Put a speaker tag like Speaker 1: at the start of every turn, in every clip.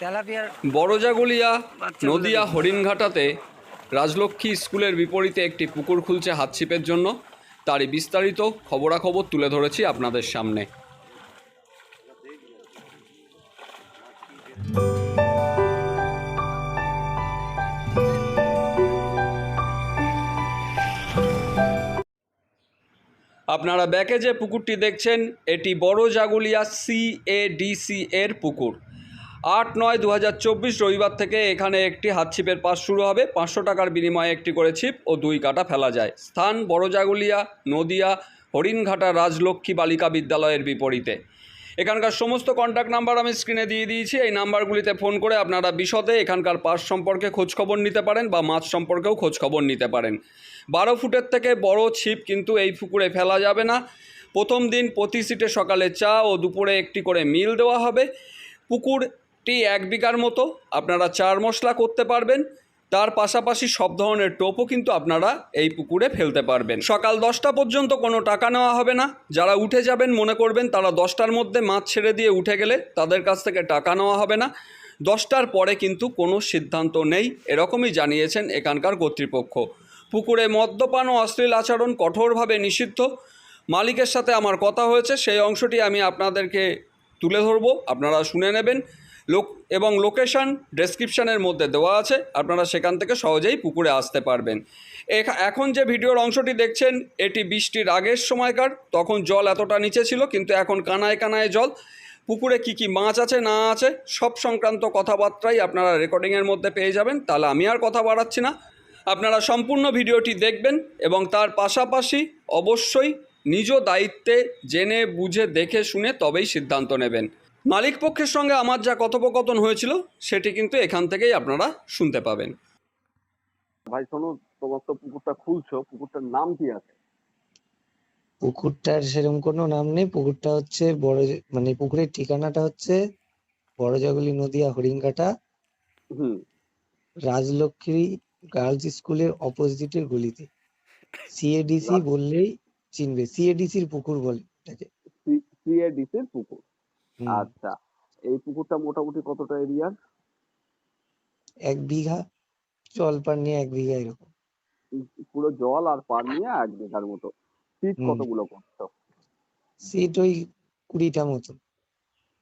Speaker 1: তেলাপিয়ার
Speaker 2: বড়জাগুলিয়া নদিয়া হরিণঘাটাতে রাজলক্ষ্মী স্কুলের বিপরীতে একটি পুকুর খুলছে হাতছিপের জন্য। তারই বিস্তারিত খবরাখবর তুলে ধরেছি আপনাদের সামনে। আপনারা ব্যাকে যে পুকুরটি দেখছেন এটি বড় জাগুলিয়া সিএডিসি এর পুকুর। আট নয় দু রবিবার থেকে এখানে একটি হাতছিপের পাস শুরু হবে। পাঁচশো টাকার বিনিময়ে একটি করে ছিপ ও দুই কাটা ফেলা যায়। স্থান বড় জাগুলিয়া নদিয়া, হরিণঘাটা রাজলক্ষ্মী বালিকা বিদ্যালয়ের বিপরীতে। এখানকার সমস্ত কন্ট্যাক্ট নাম্বার আমি স্ক্রিনে দিয়ে দিয়েছি। এই নাম্বারগুলিতে ফোন করে আপনারা বিশদে এখানকার পাস সম্পর্কে খোঁজখবর নিতে পারেন বা মাছ সম্পর্কেও খোঁজখবর নিতে পারেন। বারো ফুটের থেকে বড় ছিপ কিন্তু এই পুকুরে ফেলা যাবে না। প্রথম দিন প্রতি সিটে সকালে চা ও দুপুরে একটি করে মিল দেওয়া হবে। পুকুরটি এক বিঘার মতো আপনারা চার মশলা করতে পারবেন। তার পাশাপাশি সব ধরনের টোপও কিন্তু আপনারা এই পুকুরে ফেলতে পারবেন। সকাল দশটা পর্যন্ত কোনো টাকা নেওয়া হবে না। যারা উঠে যাবেন, মনে করবেন তারা দশটার মধ্যে মাছ ছেড়ে দিয়ে উঠে গেলে তাদের কাছ থেকে টাকা নেওয়া হবে না। দশটার পরে কিন্তু কোনো সিদ্ধান্ত নেই। এরকমই জানিয়েছেন এখানকার কর্তৃপক্ষ। পুকুরে মদ্যপান ও অশ্লীল আচরণ কঠোরভাবে নিষিদ্ধ। মালিকের সাথে আমার কথা হয়েছে। সেই অংশটি আমি আপনাদেরকে তুলে ধরবো। আপনারা শুনে নেবেন। লোক এবং লোকেশন ডেসক্রিপশানের মধ্যে দেওয়া আছে। আপনারা সেখান থেকে সহজেই পুকুরে আসতে পারবেন। এখা- এখন যে ভিডিওর অংশটি দেখছেন, এটি বৃষ্টির আগের সময়কার। তখন জল এতটা নিচে ছিল, কিন্তু এখন কানায় কানায় জল। পুকুরে কি কি মাছ আছে, না আছে, সব সংক্রান্ত কথাবার্তাই আপনারা রেকর্ডিংয়ের মধ্যে পেয়ে যাবেন। তাহলে আমি আর কথা বাড়াচ্ছি না। আপনারা সম্পূর্ণ ভিডিওটি দেখবেন এবং তার পাশাপাশি অবশ্যই নিজ দায়িত্বে জেনে, বুঝে, দেখে, শুনে তবেই সিদ্ধান্ত নেবেন। মালিক পক্ষের সঙ্গে আমার যা কথোপকথন হয়েছিল সেটি কিন্তু এখান থেকেই আপনারা শুনতে পাবেন।
Speaker 3: ভাই শোনো তোমার তো পুকুরটা খুলছো পুকুরটার নাম কি আছে?
Speaker 4: পুকুরটার সেরকম কোনো নাম নেই পুকুরটা হচ্ছে বড় মানে পুকুরের ঠিকানাটা হচ্ছে বড়জাগুলি নদিয়া হরিণঘাটা।
Speaker 3: হুম।
Speaker 4: রাজলক্ষ্মী গার্লস স্কুলের অপোজিটের গলিতে। সিএডিসি বললেই চিনবে সিএডিসির পুকুর বলে এটাকে।
Speaker 3: সিএডিসির পুকুর। আচ্ছা এই পুকুরটা মোটামুটি কতটা এরিয়ার
Speaker 4: এক বিঘা জল পার নিয়ে এক বিঘা এরকম।
Speaker 3: পুরো জল আর পার নিয়ে এক বিঘার মতো। সিট কতগুলো করছ?
Speaker 4: সিট ওই কুড়িটা মতো।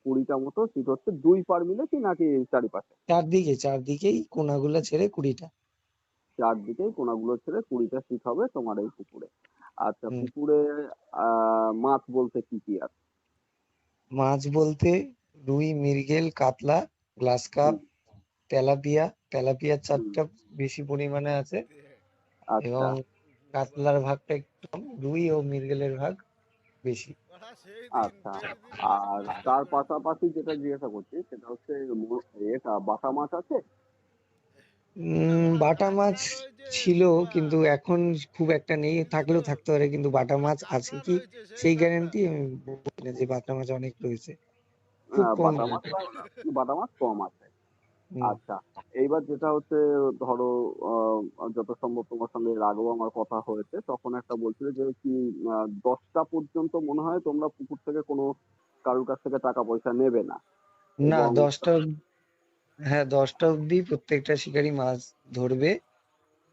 Speaker 3: কুড়িটা মতো? সিট হচ্ছে দুই পার মিলে কি নাকি চারিপাশে?
Speaker 4: চারদিকে চারদিকেই কোনাগুলা ছেড়ে কুড়িটা।
Speaker 3: চারদিকেই কোনাগুলো ছেড়ে কুড়িটা সিট হবে তোমার এই পুকুরে। আচ্ছা পুকুরে আহ মাছ বলতে কি কি আছে?
Speaker 4: মাছ বলতে রুই মৃগেল কাতলা গ্লাস কাপ তেলাপিয়া। তেলাপিয়ার চারটা বেশি পরিমাণে আছে
Speaker 3: আচ্ছা।
Speaker 4: এবং কাতলার ভাগটা একটু রুই ও মৃগেলের ভাগ বেশি।
Speaker 3: আচ্ছা। আর তার পাশাপাশি যেটা জিজ্ঞাসা করছি সেটা হচ্ছে এটা বাটা মাছ আছে?
Speaker 4: উম বাটা মাছ ছিল কিন্তু এখন খুব একটা নেই থাকলেও থাকতে পারে কিন্তু বাটা মাছ আছে কি? সেই গ্যারান্টি আমি বলব না যে বাটা মাছ অনেক রয়েছে।
Speaker 3: বাটা মাছ বাটা মাছ কম আছে। আচ্ছা এইবার যেটা হচ্ছে ধরো যত সম্ভব তোমার সঙ্গে এর আগেও আমার কথা হয়েছে তখন একটা বলছিলে যে কি দশটা পর্যন্ত মনে হয় তোমরা পুকুর থেকে কোনো কারোর কাছ থেকে টাকা পয়সা নেবে না।
Speaker 4: না দশটা হ্যাঁ দশটা অবধি প্রত্যেকটা শিকারী মাছ ধরবে।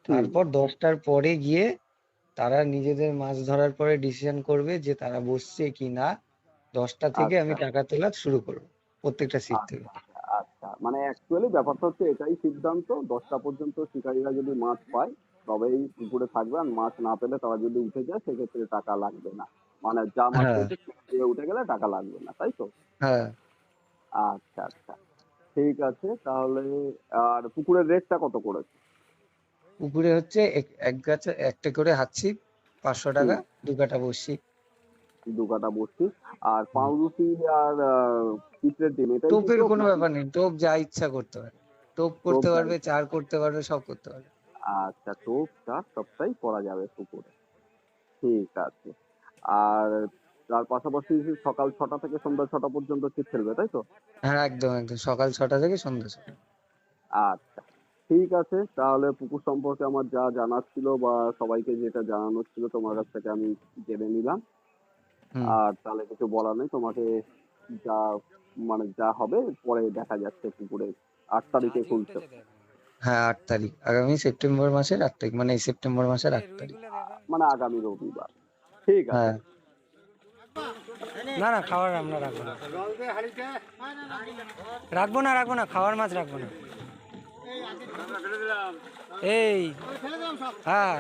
Speaker 4: তারপর দশটার পরে গিয়ে তারা নিজেদের মাছ ধরার পরে ডিসিশন করবে যে তারা বসছে কি না। দশটা থেকে আমি
Speaker 3: আচ্ছা।
Speaker 4: টাকা তোলা শুরু করব প্রত্যেকটা সিট থেকে।
Speaker 3: আচ্ছা। মানে অ্যাকচুয়ালি ব্যাপারটা হচ্ছে এটাই সিদ্ধান্ত। দশটা পর্যন্ত শিকারীরা যদি মাছ পায় তবেই পুকুরে থাকবে আর মাছ না পেলে তারা যদি উঠে যায় সেক্ষেত্রে টাকা লাগবে না। মানে যা মাছ
Speaker 4: হ্যাঁ।
Speaker 3: উঠে গেলে টাকা লাগবে না তাই তো?
Speaker 4: হ্যাঁ।
Speaker 3: আচ্ছা আচ্ছা। ঠিক আছে তাহলে আর পুকুরের রেটটা কত করেছে?
Speaker 4: পুকুরে হচ্ছে এক- গাছে একটা করে হাঁচছি পাঁচশো টাকা দু কাটা বসছি
Speaker 3: দু কাটা বসছি আর পাউরুটি আর পিঁপড়ের ডিম এটাই
Speaker 4: টোপের
Speaker 3: টোপ
Speaker 4: কোনো ব্যাপার নেই টোপ যা ইচ্ছা করতে পারে টোপ করতে পারবে চার করতে পারবে সব করতে পারবে।
Speaker 3: আচ্ছা টোপ চার সবটাই করা যাবে পুকুরে। ঠিক আছে। আর তার পাশাপাশি সকাল ছটা থেকে সন্ধ্যা ছটা পর্যন্ত ছিপ খেলবে তাই তো?
Speaker 4: হ্যাঁ একদম একদম। সকাল ছটা থেকে সন্ধ্যা ছটা।
Speaker 3: আচ্ছা। ঠিক আছে তাহলে পুকুর সম্পর্কে আমার যা জানার ছিল বা সবাইকে যেটা জানানোর ছিল তোমার কাছ থেকে আমি জেনে নিলাম। আর তাহলে কিছু বলার নেই তোমাকে যা মানে যা হবে পরে দেখা যাচ্ছে পুকুরে। আট তারিখে খুলছে।
Speaker 4: হ্যাঁ আট তারিখ। আগামী সেপ্টেম্বর মাসের আট তারিখ মানে সেপ্টেম্বর মাসের আট তারিখ।
Speaker 3: মানে আগামী রবিবার। ঠিক আছে।
Speaker 4: হ্যাঁ।
Speaker 1: না না খাওয়ার আমরা রাখব না। রাখব না রাখব না খাওয়ার মাছ রাখব না। এই হ্যাঁ।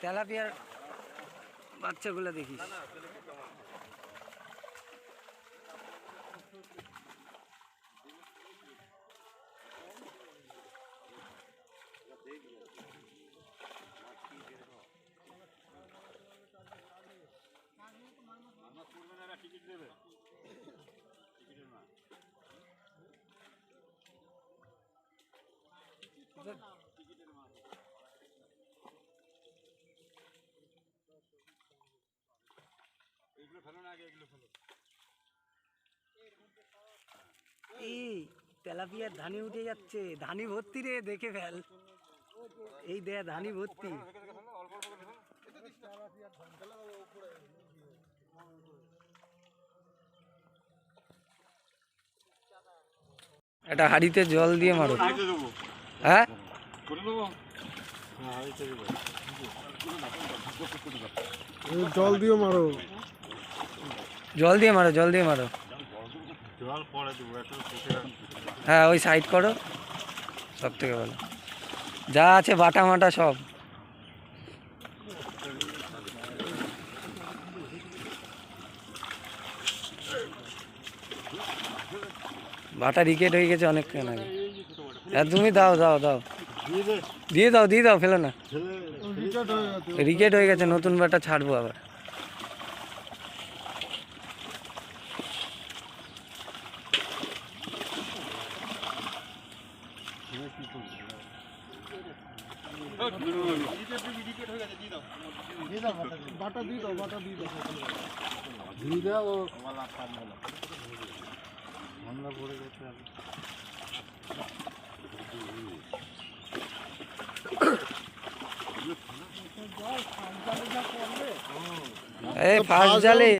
Speaker 1: তেলাপিয়ার বাচ্চাগুলো দেখিস। এই, তেলাপিয়ার ধানি উঠে যাচ্ছে। ধানি ভর্তি রে, দেখে ফেল। এই দেখ ধানি ভর্তি। একটা হাড়িতে জল দিয়ে মারো। হ্যাঁ?
Speaker 5: জল দিও মারো।
Speaker 1: জল দিয়ে মারো জল দিয়ে মারো। হ্যাঁ ওই সাইড করো। সব থেকে ভালো। যা আছে বাটা মাটা সব। বাটা রিকেট হয়ে গেছে অনেকক্ষণ আগে। তুমি দাও দাও দাও দিয়ে দাও দিয়ে দাও ফেলো না রিকেট হয়ে গেছে নতুন বাটা ছাড়বো আবার
Speaker 5: বাটা দিয়ে দাও বাটা দিয়ে দাও দিয়ে দাও
Speaker 1: এই ফার্স্ট জালে।